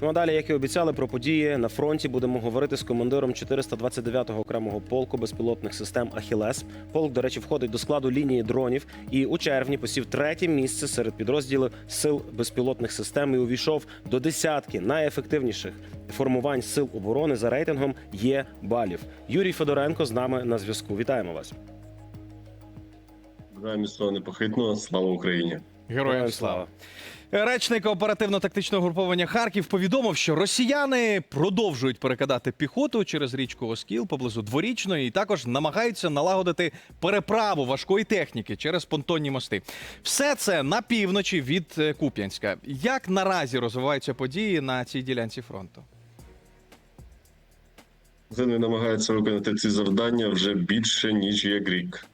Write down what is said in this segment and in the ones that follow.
Ну а далі, як і обіцяли, про події на фронті будемо говорити з командиром 429-го окремого полку безпілотних систем Ахілес. Полк, до речі, входить до складу лінії дронів і у червні посів третє місце серед підрозділів сил безпілотних систем і увійшов до десятки найефективніших формувань сил оборони за рейтингом є балів. Юрій Федоренко з нами на зв'язку. Вітаємо вас. Бажаю міцного непохитного. Слава Україні! Героям слава. Речник оперативно-тактичного груповання Харків повідомив, що росіяни продовжують перекидати піхоту через річку Оскіл поблизу дворічної, і також намагаються налагодити переправу важкої техніки через понтонні мости. Все це на півночі від е, Куп'янська. Як наразі розвиваються події на цій ділянці фронту? Вони намагаються виконати ці завдання вже більше ніж як рік.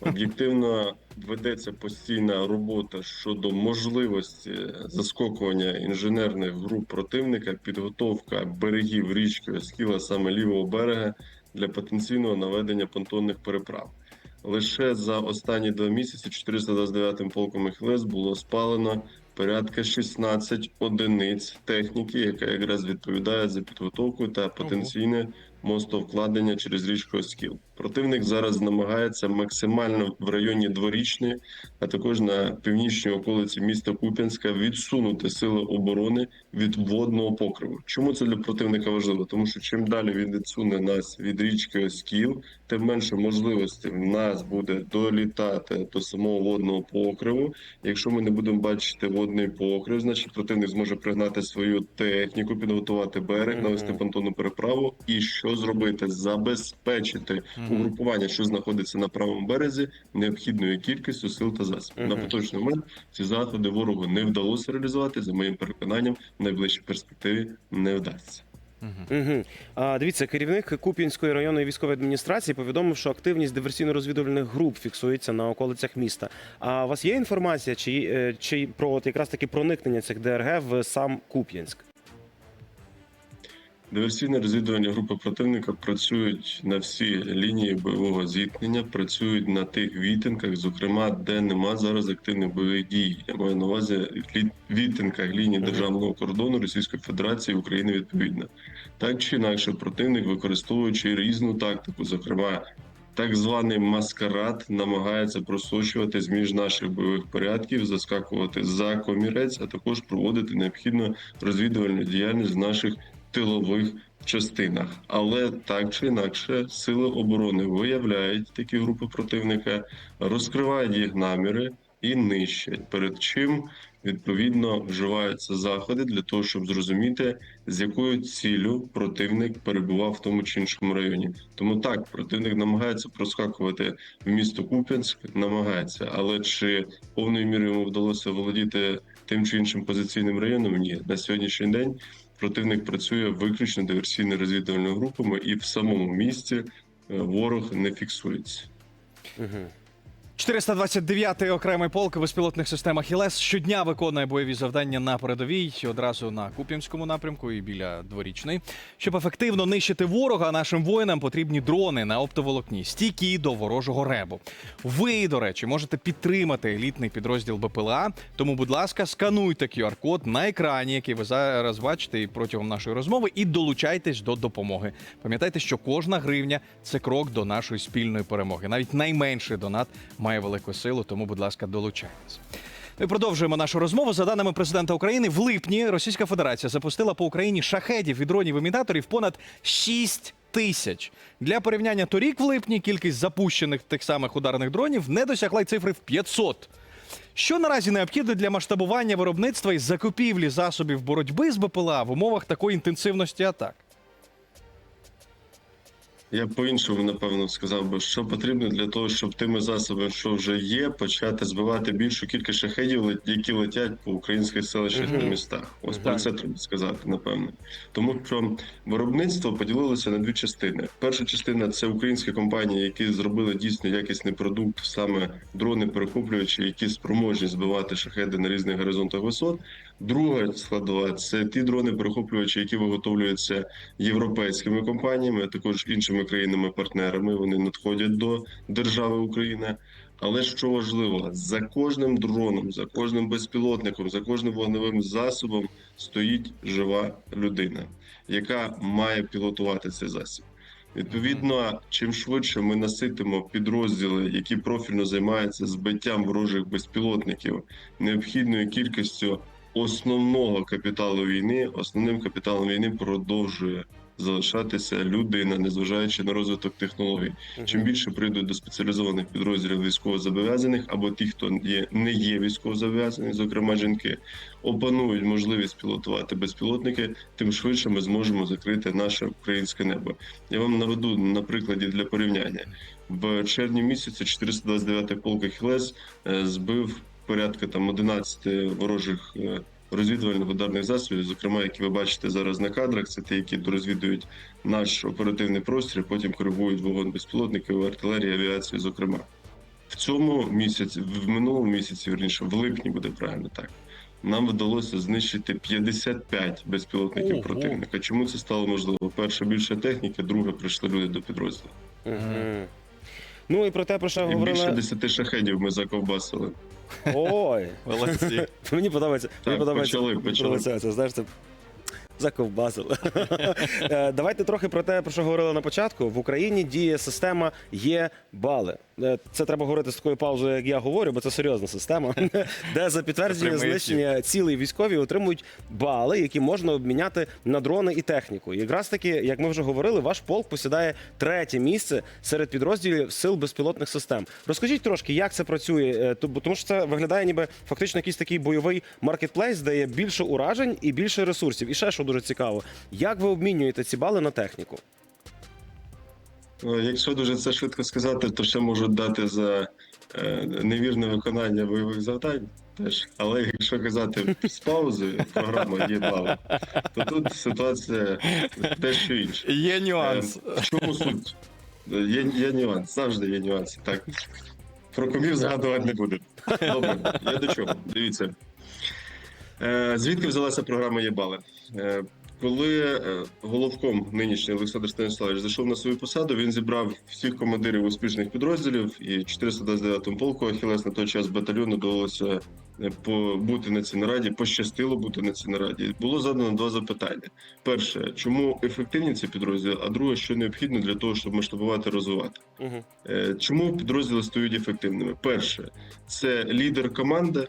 Об'єктивно ведеться постійна робота щодо можливості заскокування інженерних груп противника, підготовка берегів річки Оскіла, саме лівого берега, для потенційного наведення понтонних переправ. Лише за останні два місяці 429-м полком ХЛС було спалено порядка 16 одиниць техніки, яка якраз відповідає за підготовку та потенційне мостовкладення через річку Оскіл. Противник зараз намагається максимально в районі дворічної, а також на північній околиці міста Куп'янська відсунути сили оборони від водного покриву. Чому це для противника важливо? Тому що чим далі він відсуне нас від річки Оскіл, тим менше можливості в нас буде долітати до самого водного покриву. Якщо ми не будемо бачити водний покрив, значить противник зможе пригнати свою техніку, підготувати берег, навести понтонну переправу. І що зробити? Забезпечити угрупування, що знаходиться на правому березі, необхідною кількістю сил та засобів. На поточний момент ці заходи ворогу не вдалося реалізувати. За моїм переконанням, в найближчій перспективі не вдасться. Угу. А, дивіться, керівник Куп'янської районної військової адміністрації повідомив, що активність диверсійно-розвідувальних груп фіксується на околицях міста. А у вас є інформація, чи, е, чи про от якраз таки проникнення цих ДРГ в сам Куп'янськ? Диверсійні розвідувальні групи противника працюють на всі лінії бойового зіткнення, працюють на тих відтинках, зокрема, де нема зараз активних бойових дій. Я маю на увазі відтинках лінії державного кордону Російської Федерації України відповідно. Так чи інакше, противник, використовуючи різну тактику, зокрема. Так званий маскарад намагається просочуватись між наших бойових порядків, заскакувати за комірець, а також проводити необхідну розвідувальну діяльність в наших тилових частинах. Але так чи інакше, сили оборони виявляють такі групи противника, розкривають їх наміри і нищать. Перед чим відповідно вживаються заходи для того, щоб зрозуміти, з якою ціллю противник перебував в тому чи іншому районі. Тому так, противник намагається проскакувати в місто Куп'янськ, намагається, але чи повною мірою йому вдалося володіти тим чи іншим позиційним районом? Ні, на сьогоднішній день противник працює виключно диверсійно-розвідувальними групами, і в самому місті е, ворог не фіксується. Угу. 429-й окремий полк безпілотних систем Ахілес щодня виконує бойові завдання на передовій одразу на Куп'янському напрямку і біля дворічної. Щоб ефективно нищити ворога, нашим воїнам потрібні дрони на оптоволокні, стійкі до ворожого ребу. Ви, до речі, можете підтримати елітний підрозділ БПЛА. Тому, будь ласка, скануйте QR-код на екрані, який ви зараз бачите протягом нашої розмови, і долучайтесь до допомоги. Пам'ятайте, що кожна гривня це крок до нашої спільної перемоги. Навіть найменший донат має велику силу, тому, будь ласка, долучайтесь. Ми продовжуємо нашу розмову. За даними президента України, в липні Російська Федерація запустила по Україні шахедів і дронів імітаторів понад 6 тисяч. Для порівняння торік в липні кількість запущених тих самих ударних дронів не досягла й цифри в 500. Що наразі необхідно для масштабування виробництва і закупівлі засобів боротьби з БПЛА в умовах такої інтенсивності атак? Я по-іншому напевно сказав би, що потрібно для того, щоб тими засобами, що вже є, почати збивати більшу кількість шахедів, які летять по українських селищах та Мгм. містах. Ось про це треба сказати, напевно. Тому що виробництво поділилося на дві частини. Перша частина це українські компанії, які зробили дійсно якісний продукт, саме дрони перехоплювачі, які спроможні збивати шахеди на різних горизонтах висот. Друга складова це ті дрони перехоплювачі, які виготовлюються європейськими компаніями, а також іншими країнами-партнерами. Вони надходять до держави Україна. Але що важливо, за кожним дроном, за кожним безпілотником, за кожним вогневим засобом стоїть жива людина, яка має пілотувати цей засіб. Відповідно, чим швидше ми наситимо підрозділи, які профільно займаються збиттям ворожих безпілотників, необхідною кількістю основного капіталу війни, основним капіталом війни продовжує залишатися людина, незважаючи на розвиток технологій. Чим більше прийдуть до спеціалізованих підрозділів військовозобов'язаних або ті, хто є не є військовозобов'язані, зокрема жінки, опанують можливість пілотувати безпілотники, тим швидше ми зможемо закрити наше українське небо. Я вам наведу на прикладі для порівняння. В червні місяці 429-й полк Ахілес е, збив порядка там 11 ворожих е, розвідувальних ударних засобів, зокрема, які ви бачите зараз на кадрах, це ті, які розвідують наш оперативний простір, потім коригують вогонь безпілотників, артилерії, авіацію, зокрема. В цьому місяці, в минулому місяці, вірніше, в липні буде правильно так. Нам вдалося знищити 55 безпілотників Ого. противника. Чому це стало можливо? Перше, більше техніки, друге, прийшли люди до підрозділу. Мгм. Ну і про те, про що І більше 10 шахедів ми заковбасили. Ой, Молодці. мені подобається. Мені Так, подобається почали, почали. Це, це, знаєш, це заковбасили. Е, Давайте трохи про те, про що говорили на початку. В Україні діє система є бали. Е, Це треба говорити з такою паузою, як я говорю, бо це серйозна система, де за підтвердження знищення цілей військові отримують бали, які можна обміняти на дрони і техніку. І якраз таки, як ми вже говорили, ваш полк посідає третє місце серед підрозділів сил безпілотних систем. Розкажіть трошки, як це працює, Е, тому що це виглядає ніби фактично якийсь такий бойовий маркетплейс, де є більше уражень і більше ресурсів. І ще що дуже цікаво, як ви обмінюєте ці бали на техніку? Е, Якщо дуже це швидко сказати, то ще можуть дати за е, невірне виконання бойових завдань. Теж, але якщо казати з паузою, програма є бали, то тут ситуація дещо інша. Є нюанс. Е, В чому суть? Е, Є, є нюанс, завжди є нюанси. Так. Про комів згадувати не будемо. Добре, я до чого? Дивіться. Е, звідки взялася програма Єбали? Е, коли е, головком нинішній Олександр Станіславович зайшов на свою посаду, він зібрав всіх командирів успішних підрозділів і 429-му полку Ахілес на той час батальйону довелося бути на цій нараді, пощастило бути на цій нараді. Було задано два запитання: перше, чому ефективні ці підрозділи, а друге, що необхідно для того, щоб масштабувати розвивати. Угу. Чому підрозділи стають ефективними? Перше, це лідер команди.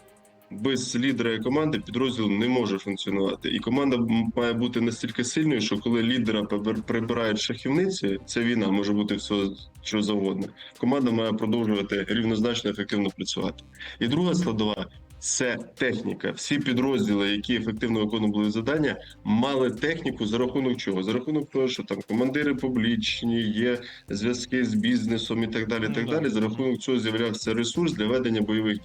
Без лідера і команди підрозділ не може функціонувати. І команда має бути настільки сильною, що коли лідера прибир- прибирають шахівниці, це війна може бути все що завгодно. Команда має продовжувати рівнозначно ефективно працювати. І друга складова це техніка. Всі підрозділи, які ефективно виконували завдання, мали техніку за рахунок чого? За рахунок того, що там командири публічні, є зв'язки з бізнесом і так далі. Ну так далі. За рахунок цього з'являвся ресурс для ведення бойових дій.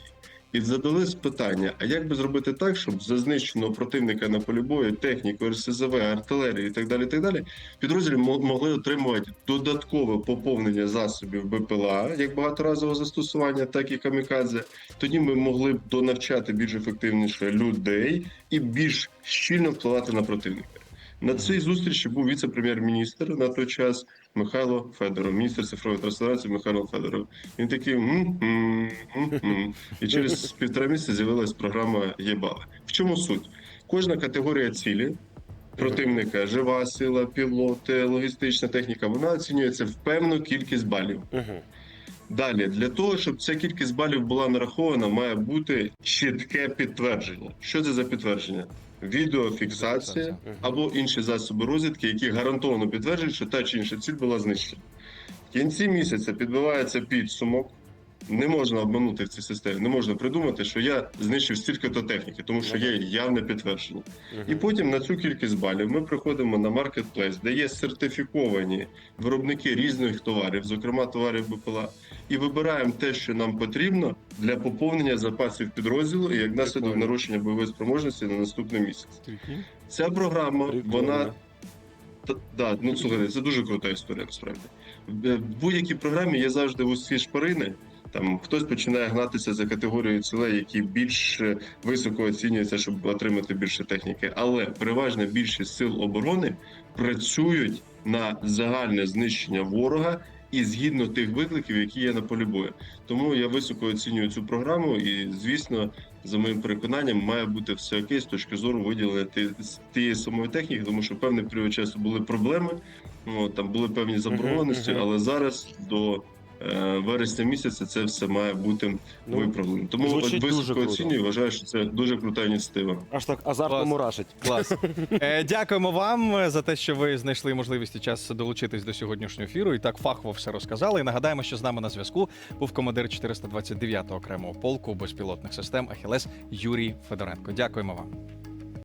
І задались питання: а як би зробити так, щоб за знищеного противника на полі бою, техніку, РСЗВ, артилерію і так далі, так далі, підрозділі могли отримувати додаткове поповнення засобів БПЛА, як багаторазового застосування, так і камікадзе. Тоді ми могли б донавчати більш ефективніше людей і більш щільно впливати на противника. На цій зустрічі був віце-прем'єр-міністр на той час Михайло Федоров, міністр цифрової трансформації Михайло Федоров. Він такий «М, м, м, м». і через півтора місяця з'явилась програма Єбали. В чому суть? Кожна категорія цілі противника, жива сила, пілоти, логістична техніка, вона оцінюється в певну кількість балів. Угу. Далі, для того, щоб ця кількість балів була нарахована, має бути чітке підтвердження. Що це за підтвердження? Відеофіксація або інші засоби розвідки, які гарантовано підтверджують, що та чи інша ціль була знищена. В кінці місяця підбивається підсумок. Не можна обманути в цій системі, не можна придумати, що я знищив стільки-то техніки, тому що є явне підтвердження. І потім на цю кількість балів ми приходимо на маркетплейс, де є сертифіковані виробники різних товарів, зокрема товарів БПЛА, і вибираємо те, що нам потрібно для поповнення запасів підрозділу і як наслідок нарощення бойової спроможності на наступний місяць. Ця програма, вона та- да, ну слухайте, це дуже крута історія, насправді. В будь-якій програмі є завжди вузькі шпарини. Там хтось починає гнатися за категорією цілей, які більш високо оцінюються, щоб отримати більше техніки. Але переважна більшість сил оборони працюють на загальне знищення ворога і згідно тих викликів, які є на полі бою. Тому я високо оцінюю цю програму, і звісно, за моїм переконанням, має бути все окей з точки зору виділення тієї самої техніки, тому що певний період часу були проблеми. От, там були певні заборгованості, але зараз до вересня місяця це все має бути Ну, виправлено. Тому от високо оцінюю, вважаю, що це дуже крута ініціатива. Аж так азартно Клас. мурашить. Клас. Е, дякуємо вам за те, що ви знайшли можливість і час долучитись до сьогоднішнього ефіру і так фахово все розказали. І нагадаємо, що з нами на зв'язку був командир 429-го окремого полку безпілотних систем Ахілес Юрій Федоренко. Дякуємо вам.